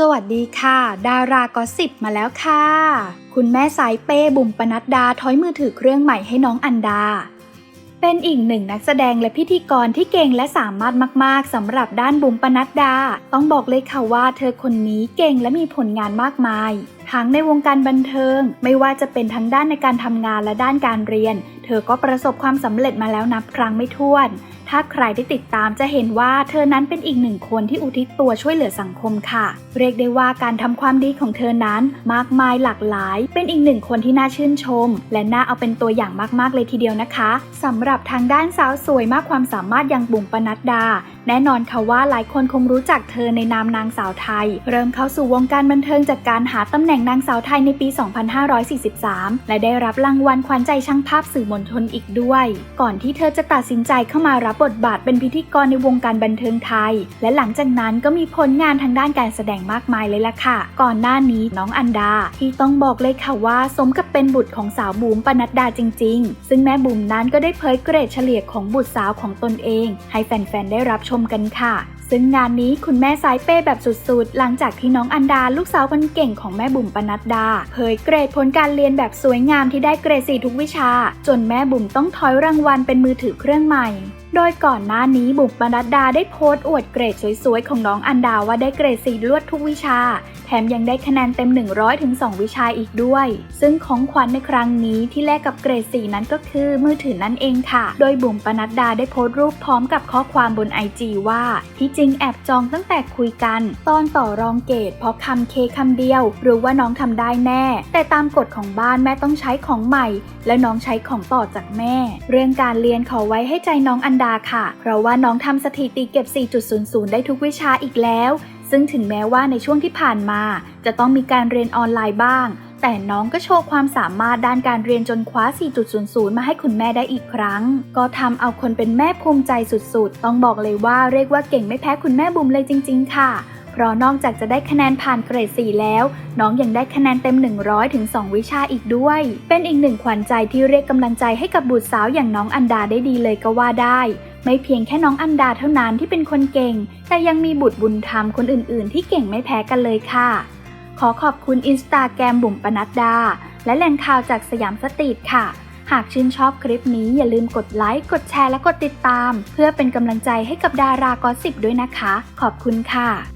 สวัสดีค่ะ ดารากอสิบมาแล้วค่ะ คุณแม่สายเป้บุ๋มปนัดดาถอยมือถือเครื่องใหม่ให้น้องอันดา เป็นอีกหนึ่งนักแสดงและพิธีกรที่เก่งและสามารถมาก ๆสำหรับด้านบุ๋มปนัดดา ต้องบอกเลยค่ะว่าเธอคนนี้เก่งและมีผลงานมากมาย ทั้งในวงการบันเทิง ไม่ว่าจะเป็นทั้งด้านในการทำงานและด้านการเรียน เธอก็ประสบความสำเร็จมาแล้วนับครั้งไม่ถ้วน ถ้าใครได้ติดตามจะเห็นว่าเธอนั้นเป็นอีกหนึ่งคนที่อุทิศตัวช่วยเหลือสังคมค่ะ เรียกได้ว่าการทำความดีของเธอนั้นมากมายหลากหลาย เป็นอีกหนึ่งคนที่น่าชื่นชม และน่าเอาเป็นตัวอย่างมากๆเลยทีเดียวนะคะสำหรับทางด้านสาวสวยมากความสามารถอย่างบุ๋มปนัดดา แน่นอนค่ะว่าหลายคนคงรู้จักเธอในนามนางสาวไทย เริ่มเข้าสู่วงการบันเทิงจากการหาตำแหน่งนางสาวไทยในปี 2543 และได้รับรางวัลขวัญใจช่างภาพสื่อมวลชนอีกด้วย ก่อนที่เธอจะตัดสินใจเข้ามารับบทบาทเป็นพิธีกรในวงการบันเทิงไทย และหลังจากนั้นก็มีผลงานทางด้านการแสดงมากมายเลยล่ะค่ะ ก่อนหน้านี้น้องอันดา ที่ต้องบอกเลยค่ะว่าสมกับเป็นบุตรของสาวบูมปนัดดาจริง ๆ ซึ่งแม่บุ๋มนั้นก็ได้เผยเกรดเฉลี่ยของบุตรสาวของตนเอง ให้แฟนๆได้รับชมกันค่ะ ซึ่งงานนี้คุณแม่สายเป้แบบสุดๆ หลังจากที่น้องอันดาลูกสาวคนเก่งของแม่บุ๋มปนัดดา เผยเกรดผลการเรียนแบบสวยงามที่ได้เกรดสี่ทุกวิชา จนแม่บุ๋มต้องถอยรางวัลเป็นมือถือเครื่องใหม่ โดยก่อนหน้านี้บุ๋มปนัดดาได้โพสต์อวดเกรดสวยๆ ของน้องอันดาว่าได้เกรดสี่ลวดทุกวิชา แถมยังได้คะแนนเต็ม 100ถึง2วิชาอีกด้วย ซึ่งของขวัญในครั้งนี้ที่แลกกับเกรดสี่นั้นก็คือมือถือนั่นเองค่ะ โดยบุ๋มปนัดดาได้โพสต์รูปพร้อมกับข้อความบนไอจีว่า ที่จริงแอบจองตั้งแต่คุยกัน ตอนต่อรองเกรดเพราะคำเคคำเดียว หรือว่าน้องทำได้แน่ แต่ตามกฎของบ้านแม่ต้องใช้ของใหม่ และน้องใช้ของต่อจากแม่ เรื่องการเรียนขอไว้ให้ใจน้องอันดาค่ะ เพราะว่าน้องทำสถิติเก็บ 4.00 ได้ทุกวิชาอีกแล้ว ซึ่งถึงแม้ว่าในช่วงที่ผ่านมา จะต้องมีการเรียนออนไลน์บ้าง แต่น้องก็โชว์ความสามารถด้านการเรียนจนคว้า 4.00 มาให้คุณแม่ได้อีกครั้ง ก็ทำเอาคนเป็นแม่ภูมิใจสุดๆ ต้องบอกเลยว่าเรียกว่าเก่งไม่แพ้คุณแม่บุ๋มเลยจริง ๆ ค่ะ เพราะนอกจากจะได้คะแนนผ่านเกรด 4 แล้ว น้องยังได้คะแนนเต็ม 100 ถึง 2 วิชาอีกด้วย เป็นอีกหนึ่งขวัญใจที่เรียกกำลังใจให้กับบุตรสาวอย่างน้องอันดาได้ดีเลยก็ว่าได้ ไม่เพียงแค่น้องอันดาเท่านั้นที่เป็นคนเก่ง แต่ยังมีบุตรบุญธรรมคนอื่น ๆ ที่เก่งไม่แพ้กันเลยค่ะ ขอขอบคุณอินสตาแกรมบุ๋มปนัดดา และแหล่งข่าวจากสยามสตรีทค่ะหากชื่นชอบคลิปนี้อย่าลืมกดไลค์ กดแชร์และกดติดตาม เพื่อเป็นกำลังใจให้กับดารากอสสิบด้วยนะคะ ขอบคุณค่ะ